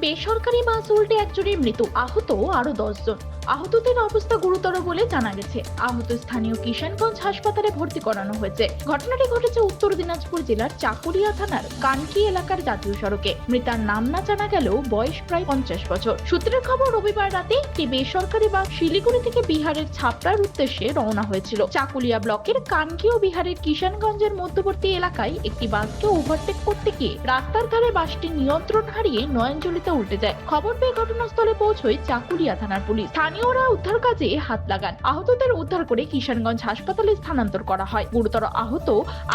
বেসরকারি বাস উল্টে একজনের মৃত আহত আরও জন আহতদের অবস্থা গুরুতর বলে জানা গেছে। আহত স্থানীয় কিষানগঞ্জ হাসপাতালে ভর্তি করানো হয়েছে। ঘটনাটি ঘটেছে উত্তর দিনাজপুর জেলার চাকুলিয়া থানার কানকি এলাকার জাতীয় সড়কে। মৃতার নাম না জানা গেলেও বয়স প্রায় পঞ্চাশ বছর। সূত্রের খবর, রবিবার রাতে একটি বেসরকারি বাস শিলিগুড়ি থেকে বিহারের ছাপড়ার উদ্দেশ্যে রওনা হয়েছিল। চাকুলিয়া ব্লকের কানকি ও বিহারের কিষানগঞ্জের মধ্যবর্তী এলাকায় একটি বাসকে ওভারটেক করতে গিয়ে রাস্তার ধারে বাসটি নিয়ন্ত্রণ হারিয়ে নয়নজলিতে উল্টে যায়। খবর পেয়ে ঘটনাস্থলে পৌঁছয় চাকুলিয়া থানার পুলিশ। স্থানীয়রা উদ্ধার কাজে হাত লাগান আহতদের উদ্ধার করে কিষানগঞ্জ হাসপাতালে স্থানান্তর করা হয় গুরুতর আহত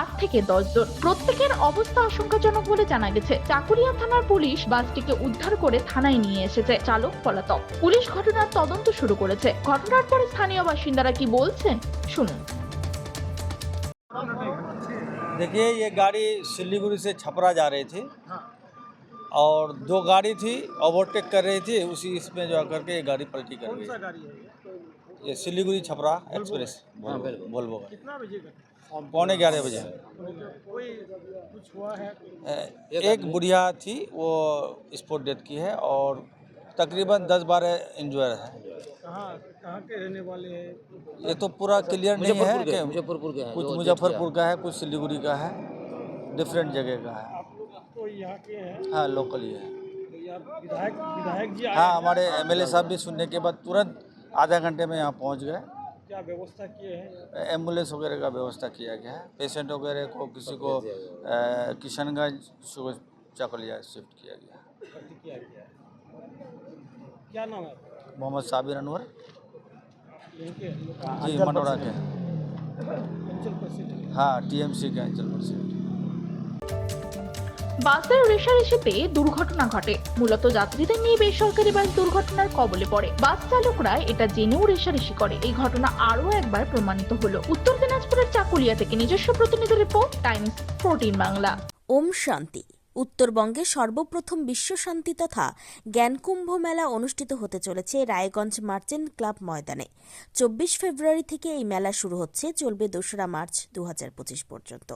আট থেকে দশ জন প্রত্যেকের অবস্থা আশঙ্কাজনক বলে জানা গেছে চাকুরিয়া থানার পুলিশ বাসটিকে উদ্ধার করে থানায় নিয়ে এসেছে চালক পলাতক পুলিশ ঘটনার তদন্ত শুরু করেছে ঘটনার পরে স্থানীয় বাসিন্দারা কি বলছেন শুনুন देखिए ये गाड़ी सिलीगुड़ी से छपरा जा रही थी और दो गाड़ी थी ओवरटेक कर रही थी उसी इसमें जो आकर के ये गाड़ी पलटी कर कौन सा गई ये? ये सिलीगुड़ी छपरा एक्सप्रेस हाँ, वोल्वो का। बजे का? पौने ग्यारह बजे। कुछ हुआ है? एक बुढ़िया थी वो स्पॉट डेथ की है और तकरीबन दस बारह इंजॉय है। कहाँ कहाँ के रहने वाले हैं? ये तो पूरा क्लियर नहीं है मुजफ्फरपुर के कि मुजफ्फरपुर के हैं कुछ मुजफ्फरपुर का है कुछ सिलीगुड़ी का है डिफरेंट जगह का है। तो यहाँ के हैं? हाँ लोकल ही है। तो यहाँ विधायक विधायक जी हाँ हमारे एमएलए साहब भी सुनने के बाद तुरंत आधा घंटे में यहाँ पहुँच गए। क्या व्यवस्था किए हैं? एंबुलेंस वगैरह का व्यवस्था किया गया है। पेशेंट वगैरह को किसी को किशनगंज सुबह चकलिया शिफ्ट किया गया किया है। नाम है मोहम्मद साबिर अनवर। जी मनोरा के। अंचल प्रेसिडेंट हाँ टीएमसी के अंचल प्रेसिडेंट বাসের রেশারেশিতে দুর্ঘটনা ঘটে। মূলত যাত্রীদের নিয়ে বেসরকারি বাস দুর্ঘটনার কবলে পড়ে। বাস চালকরা এটা জেনেও রেশারেশি করে। এই ঘটনা আরও একবার প্রমাণিত হলো। উত্তর দিনাজপুরের চাকুলিয়া থেকে নিজস্ব প্রতিনিধি রিপোর্ট, টাইমস ফোরটিন বাংলা। ওম শান্তি। উত্তরবঙ্গে সর্বপ্রথম বিশ্ব শান্তি তথা জ্ঞানকুম্ভ মেলা অনুষ্ঠিত হতে চলেছে রায়গঞ্জ মার্চেন্ট ক্লাব ময়দানে। চব্বিশ ফেব্রুয়ারি থেকে এই মেলা শুরু হচ্ছে, চলবে দোসরা মার্চ দু হাজার পঁচিশ পর্যন্ত।